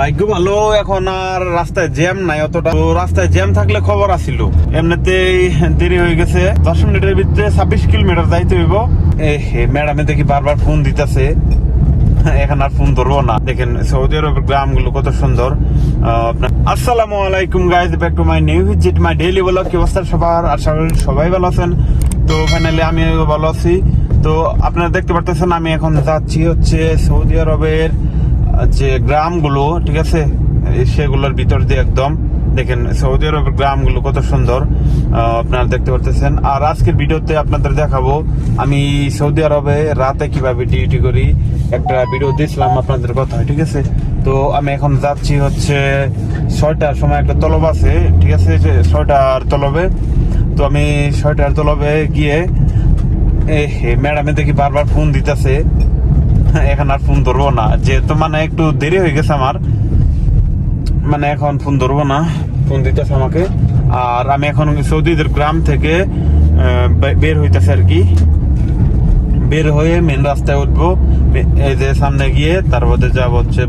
ভাগ্য ভালো, এখন আর রাস্তায় জ্যাম নাই অতটা। তো রাস্তায় জ্যাম থাকলে খবর আসিল এমনিতেই দেরি হয়ে গেছে। দশ মিনিটের ভিতরে ছাব্বিশ কিলোমিটার যাইতে হইব। ম্যাডামে দেখি বারবার ফোন দিতেছে। এখন আর ফোন ধরবো না। দেখেন, সৌদি আরবের গ্রামগুলো কত সুন্দর। আসসালামু আলাইকুম guys back to my new visit my daily blog কি অবস্থা সবার? আশা করি সবাই ভালো আছেন। তো ফাইনালি আমি ভালো আছি। তো আপনারা দেখতে পারতেছেন, আমি এখন যাচ্ছি হচ্ছে সৌদি আরবের যে গ্রামগুলো, ঠিক আছে? সেগুলোর ভিতর দিয়ে একদম। দেখেন, সৌদি আরবের গ্রামগুলো কত সুন্দর। আপনারা দেখতে পারতেছেন। আর আজকের ভিডিওতে আপনাদের দেখাবো, আমি সৌদি আরবে রাতে কীভাবে ডিউটি করি, একটা ভিডিও দিয়েছিলাম আপনাদের কথা ঠিক আছে? তো আমি এখন যাচ্ছি হচ্ছে ছয়টার সময় একটা তলব আছে, ঠিক আছে? ছয়টার তলবে। তো আমি ছয়টার তলবে গিয়ে এ ম্যাডামে দেখি বারবার ফোন দিতেছে। এখন আর ফোন ধরবো না। যেহেতু মানে একটু দেরি হয়ে গেছে আমার মানে এখন ফোন ধরবো না, ফোন দিতেছে আমাকে। আর আমি এখন সৌদিদের গ্রাম থেকে বের হইতেছে আর কি। বের হয়ে মেন রাস্তায় উঠবো। এই যে সামনে গিয়ে তারপরে যাব হচ্ছে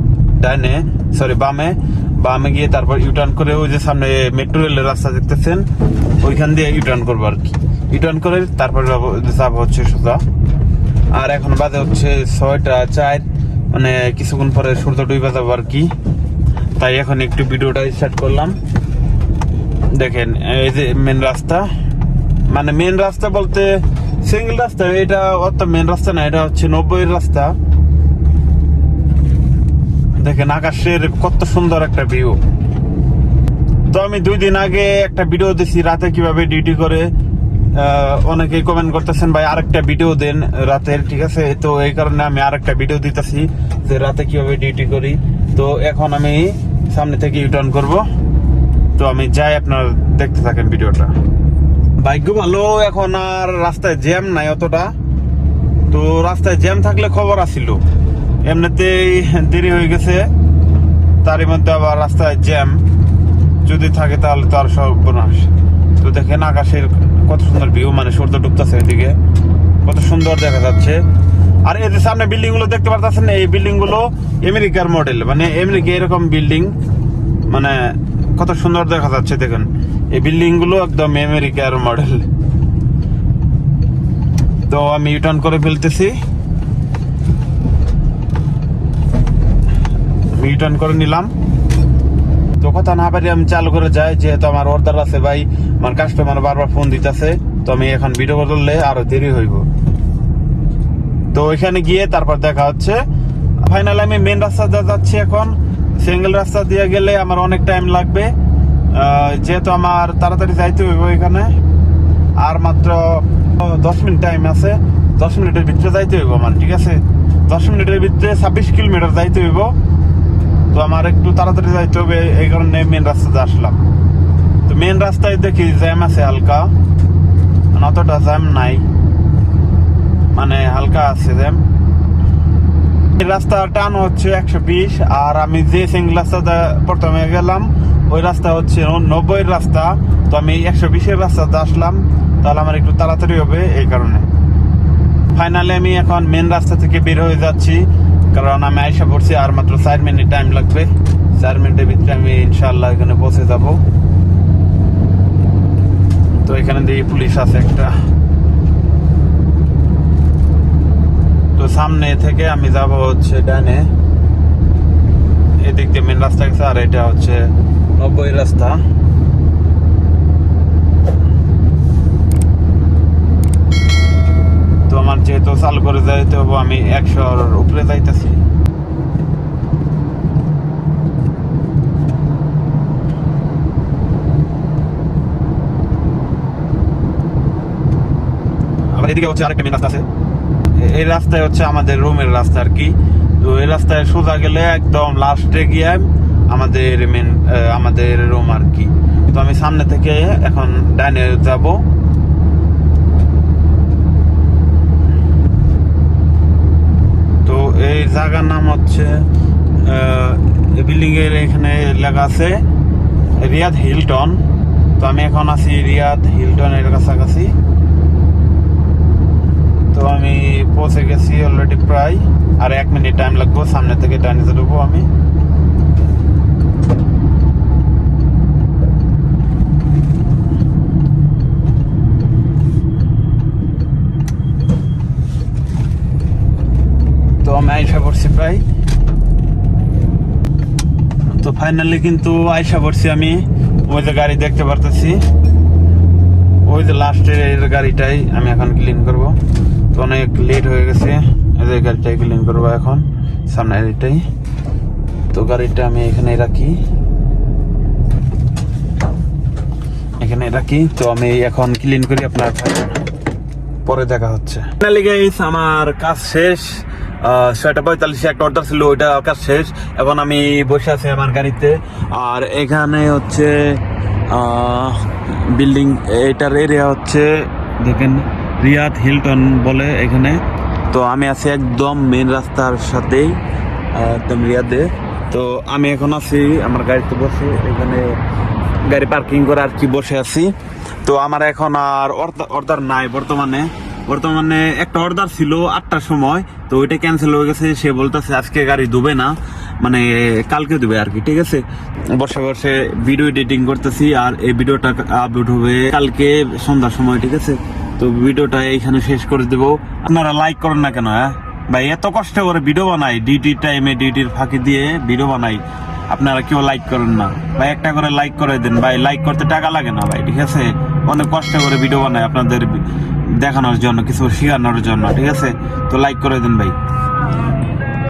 ডাইনে সরি বামে। বামে গিয়ে তারপর ইউটার্ন করে ওই যে সামনে মেট্রো রেলের রাস্তা দেখতেছেন, ওইখান দিয়ে ইউটার্ন করব আর কি। ইউটার্ন করে তারপর যাব হচ্ছে সোজা। আর এখন বাজে হচ্ছে ছয়টা চার। মানে কিছুক্ষণ পরে সূর্য ডুবে যাব আর কি। তাই এখন একটু ভিডিওটা স্টার্ট করলাম। দেখেন, এই যে মেন রাস্তা। মানে মেন রাস্তা বলতে সিঙ্গেল রাস্তা, এটা অত মেন রাস্তা না, এটা হচ্ছে নব্বই রাস্তা। দেখেন আকাশের কত সুন্দর একটা ভিউ তো আমি দুই দিন আগে একটা ভিডিও দিছি, রাতে কীভাবে ডিউটি করে আহ, অনেকেই কমেন্ট করতেছেন ভাই আরেকটা ভিডিও দেন রাতের ঠিক আছে? তো এই কারণে আমি আরেকটা ভিডিও দিতেছি যে রাতে কীভাবে ডিউটি করি। তো এখন আমি সামনে থেকে ইউটার্ন করব। তো আমি যাই আপনারা দেখতে থাকেন ভিডিওটা। ভাগ্য ভালো এখন আর রাস্তায় জ্যাম নাই অতটা। তো রাস্তায় জ্যাম থাকলে খবর আসিল এমনিতেই দেরি হয়ে গেছে। তারই মধ্যে আবার রাস্তায় জ্যাম যদি থাকে তাহলে তো আর সর্বনাশ। তো দেখেন আকাশের কত সুন্দর ভিউ মানে সূর্য ডুবতেছে এদিকে। কত সুন্দর দেখা যাচ্ছে। আর যে সামনে বিল্ডিংগুলো দেখতে পারতেছেন, এই বিল্ডিংগুলো আমেরিকার মডেল মানে আমেরিকা এরকম বিল্ডিং মানে কত সুন্দর দেখা যাচ্ছে, দেখেন। এই বিল্ডিংগুলো একদম আমেরিকার মডেল তো আমি ইউটার্ন করে ফেলতেছি। ইউটার্ন করে নিলাম। তো কথা না পারি আমি চালু করে যাই, যেহেতু আমার অর্ডার আছে ভাই, আমার কাস্টমার বারবার ফোন দিতেছে, তো আমি এখন ভিডিও করলে আরও দেরি হইব। তো ওইখানে গিয়ে তারপর দেখা হচ্ছে ফাইনাল আমি মেন রাস্তা দিয়ে যাচ্ছি এখন সিঙ্গেল রাস্তা দিয়ে গেলে আমার অনেক টাইম লাগবে যেহেতু আমার তাড়াতাড়ি যাইতে হইব এখানে, আর মাত্র দশ মিনিট টাইম আছে, দশ মিনিটের ভিতরে যাইতে হইব আমার, ঠিক আছে? দশ মিনিটের ভিতরে ছাব্বিশ কিলোমিটার যাইতে হইব তো আমার একটু তাড়াতাড়ি যাইতে হবে, এই কারণে মেন রাস্তাতে আসলাম। তো মেন রাস্তায় দেখি জ্যাম আছে হালকা অতটা জ্যাম নাই। মানে হালকা আছে জ্যাম এই রাস্তার টান হচ্ছে একশো বিশ, আর আমি যে সিঙ্গল রাস্তাতে প্রথমে গেলাম, ওই রাস্তা হচ্ছে নব্বই রাস্তা। তো আমি একশো বিশের রাস্তাতে আসলাম, তাহলে আমার একটু তাড়াতাড়ি হবে এই কারণে। ফাইনালি আমি এখন মেন রাস্তা থেকে বের হয়ে যাচ্ছি। কারণ আমি আইসা পড়ছি আর মাত্র চার মিনিট টাইম লাগবে। চার মিনিটের ভিতরে আমি ইনশাল্লাহ এখানে পৌঁছে যাব। তো এখানে দিয়ে পুলিশ আছে একটা। তো সামনে থেকে আমি যাব হচ্ছে ডানে। এদিক দিয়ে মেন রাস্তা গেছে আর এটা হচ্ছে নব্বই রাস্তা তো আমার যেহেতু চালু করে যাইতে হব আমি একশোর উপরে যাইতেছি। আবার এদিকে হচ্ছে আরেকটা মেন রাস্তা আছে। এই রাস্তায় হচ্ছে আমাদের রুমের রাস্তা আর কি। তো এই রাস্তায় সোজা গেলে একদম লাস্টে গিয়ে আমাদের মেন আমাদের রুম আর কি। তো আমি সামনে থেকে এখন ডাইনে যাব তো এই জায়গার নাম হচ্ছে বিল্ডিং এর এখানে লেখা আছে, রিয়াদ হিলটন। তো আমি এখন আছি রিয়াদ হিলটনের কাছাকাছি। তো আমি পৌঁছে গেছি অলরেডি প্রায়, আর এক মিনিট টাইম লাগবো, সামনে থেকে ডাইনে ঢুকবো আমি। আয়সা পড়ছি প্রায়। তো ফাইনালি কিন্তু আয়সা পড়ছি আমি। ওই যে গাড়ি দেখতে পারতেছি। ওই যে লাস্টের গাড়িটাই আমি এখন ক্লিন করব। তো অনেক লেট হয়ে গেছে। ওই যে গাড়িটাই ক্লিন করব এখন সামনে গাড়িটাই। তো গাড়িটা আমি এখানে রাখি। এখানে রাখি। তো আমি এখন ক্লিন করি আপনার পরে দেখা হচ্ছে। আমার কাজ শেষ। ছয়টা পঁয়তাল্লিশে একটা অর্ডার ছিল, ওইটা কাজ শেষ। এখন আমি বসে আছি আমার গাড়িতে। আর এখানে হচ্ছে বিল্ডিং এটার এরিয়া হচ্ছে, দেখেন, রিয়াদ হিলটন বলে এখানে। তো আমি আছি একদম মেন রাস্তার সাথেই একদম রিয়াদে। তো আমি এখন আছি আমার গাড়িতে বসে, এখানে গাড়ি পার্কিং করে আর কি বসে আছি। তো আমার এখন আর অর্ডার নাই বর্তমানে। বর্তমানে একটা অর্ডার ছিল আটটার সময়, তো ওইটা ক্যান্সেল হয়ে গেছে। সে বলতেছে, আজকে গাড়ি ধুবে না। মানে কালকে দেবে আর কি, ঠিক আছে? বসে বসে ভিডিও এডিটিং করতেছি আর এই ভিডিওটা আপলোড হবে কালকে সন্ধ্যার সময়, ঠিক আছে? তো ভিডিওটা এইখানে শেষ করে দেবো। আপনারা লাইক করেন না কেন হ্যাঁ? ভাই, এত কষ্ট করে ভিডিও বানাই। ডিউটির টাইমে ডিউটির ফাঁকি দিয়ে ভিডিও বানাই। আপনারা কেউ লাইক করেন না। ভাই, একটা করে লাইক করে দেন। ভাই লাইক করতে টাকা লাগে না, ভাই, ঠিক আছে? অনেক কষ্ট করে ভিডিও বানাই আপনাদের দেখানোর জন্য কিছু শেখানোর জন্য ঠিক আছে? তো লাইক করে দিন ভাই।